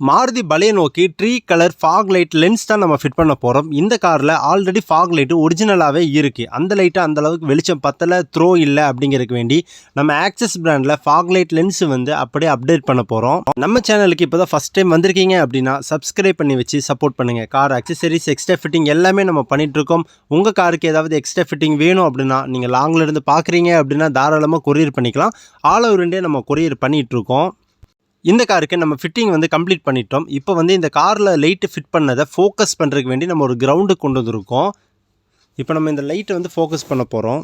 Maruti பலேனோக்கு three colour fog light lens தான் நம்ம fit பண்ண போகிறோம் இந்த காரில் ஆல்ரெடி ஃபாக் லைட்டு ஒரிஜினலாகவே இருக்குது அந்த லைட்டை அந்த அளவுக்கு வெளிச்சம் பத்தலை த்ரோ இல்லை அப்படிங்கிறதுக்கு வேண்டி நம்ம ஆக்சஸ் பிராண்டில் ஃபாக் லைட் லென்ஸ் வந்து அப்படியே அப்டேட் பண்ண போகிறோம் நம்ம சேனலுக்கு இப்போ தான் ஃபஸ்ட் டைம் வந்திருக்கீங்க அப்படின்னா சப்ஸ்கிரைப் பண்ணி வச்சு சப்போர்ட் பண்ணுங்கள் கார் ஆக்சசரிஸ் எக்ஸ்ட்ரா ஃபிட்டிங் எல்லாமே நம்ம பண்ணிகிட்ருக்கோம் இருக்கோம். உங்கள் காருக்கு ஏதாவது எக்ஸ்ட்ரா ஃபிட்டிங் வேணும் அப்படின்னா நீங்கள் லாங்கில் இருந்து பார்க்குறீங்க அப்படின்னா தாராளமாக கொரியர் பண்ணிக்கலாம். ஆல் ஓவர் இந்தியா நம்ம கொரியர் பண்ணிகிட்ருக்கோம் இந்த காருக்கு நம்ம ஃபிட்டிங் வந்து கம்ப்ளீட் பண்ணிட்டோம். இப்போ வந்து இந்த காரில் லைட்டு ஃபிட் பண்ணதை ஃபோக்கஸ் பண்ணுறதுக்கு வேண்டி நம்ம ஒரு கிரவுண்டுக்கு கொண்டு வந்திருக்கோம். இப்போ நம்ம இந்த லைட்டை வந்து ஃபோக்கஸ் பண்ண போகிறோம்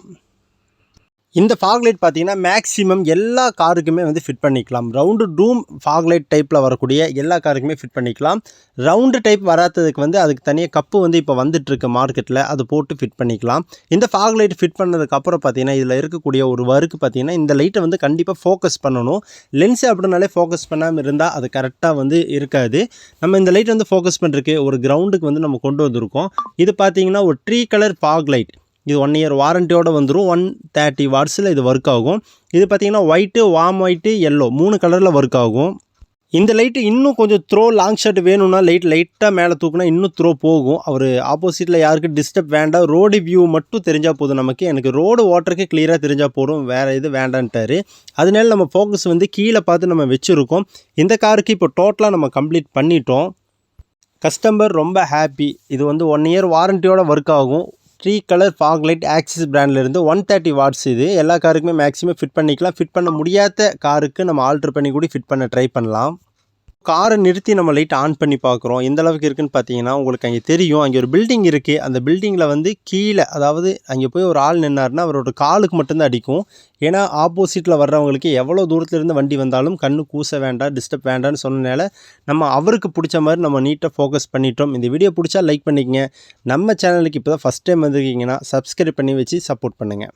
இந்த ஃபாக் லைட் பார்த்தீங்கன்னா மேக்ஸிமம் எல்லா காருக்குமே வந்து ஃபிட் பண்ணிக்கலாம். ரவுண்டு டூம் ஃபாக் லைட் டைப்பில் வரக்கூடிய எல்லா காருக்குமே ஃபிட் பண்ணிக்கலாம். ரவுண்டு டைப் வராததுக்கு வந்து அதுக்கு தனியாக கப்பு வந்து இப்போ வந்துட்டுருக்கு மார்க்கெட்டில் அது போட்டு ஃபிட் பண்ணிக்கலாம். இந்த ஃபாக் லைட் ஃபிட் பண்ணதுக்கப்புறம் பார்த்தீங்கன்னா இதில் இருக்கக்கூடிய ஒரு ஒர்க்கு பார்த்தீங்கன்னா இந்த லைட்டை வந்து கண்டிப்பாக ஃபோக்கஸ் பண்ணணும். லென்ஸ் அப்படின்னாலே ஃபோக்கஸ் பண்ணாமல் இருந்தால் அது கரெக்டாக வந்து இருக்காது. நம்ம இந்த லைட் வந்து ஃபோக்கஸ் பண்ணுறதுக்கு ஒரு கிரவுண்டுக்கு வந்து நம்ம கொண்டு வந்திருக்கோம். இது பார்த்தீங்கன்னா ஒரு ட்ரீ கலர் ஃபாக் லைட் இது ஒன் இயர் வாரண்டியோடு வந்துடும் ஒன் தேர்ட்டி வாட்ஸில் இது ஒர்க் ஆகும். இது பார்த்திங்கன்னா ஒயிட்டு வார்ம் ஒயிட்டு எல்லோ மூணு கலரில் ஒர்க் ஆகும். இந்த லைட்டு இன்னும் கொஞ்சம் த்ரோ லாங் ஷாட் வேணும்னா லைட் லைட்டாக மேலே தூக்குனா இன்னும் த்ரோ போகும். அவர் ஆப்போசிட்டில் யாருக்கு டிஸ்டர்ப் வேண்டாம். ரோடு வியூ மட்டும் தெரிஞ்சால் போதும் நமக்கு. எனக்கு ரோடு ஓட்டருக்கு கிளியராக தெரிஞ்சால் போதும். வேறு இது வேண்டான்ட்டார். அதனால நம்ம ஃபோக்கஸ் வந்து கீழே பார்த்து நம்ம வச்சுருக்கோம். இந்த காருக்கு இப்போ டோட்டலாக நம்ம கம்ப்ளீட் பண்ணிட்டோம். கஸ்டமர் ரொம்ப ஹாப்பி இது வந்து ஒன் இயர் வாரண்டியோட ஒர்க் ஆகும். Three colour fog light Axis பிராண்ட்லேருந்து one thirty watts இது. எல்லா காருக்குமே மேக்ஸிமம் ஃபிட் பண்ணிக்கலாம். ஃபிட் பண்ண முடியாத காருக்கு நம்ம ஆல்ட்ரு பண்ணி கூட ஃபிட் பண்ண ட்ரை பண்ணலாம். காரை நிறுத்தி நம்ம லைட் ஆன் பண்ணி பார்க்குறோம். எந்த அளவுக்கு இருக்குன்னு பார்த்தீங்கன்னா உங்களுக்கு அங்கே தெரியும். அங்கே ஒரு பில்டிங் இருக்குது அந்த பில்டிங்கில் வந்து கீழே அதாவது அங்கே போய் ஒரு ஆள் நின்னார்னா அவரோட காலுக்கு மட்டும்தான் அடிக்கும். ஏன்னா ஆப்போசிட்டில் வர்றவங்களுக்கு எவ்வளோ தூரத்துலேருந்து வண்டி வந்தாலும் கண்ணு கூச வேண்டாம் டிஸ்டர்ப் வேண்டாம்னு சொன்னனால நம்ம அவருக்கு பிடிச்ச மாதிரி நம்ம நீட்டாக ஃபோக்கஸ் பண்ணிட்டோம். இந்த வீடியோ பிடிச்சா லைக் பண்ணிக்கங்க. நம்ம சேனலுக்கு இப்போ தான் ஃபஸ்ட் டைம் வந்திருக்கீங்கன்னா சப்ஸ்கிரைப் பண்ணி வச்சு சப்போர்ட் பண்ணுங்கள்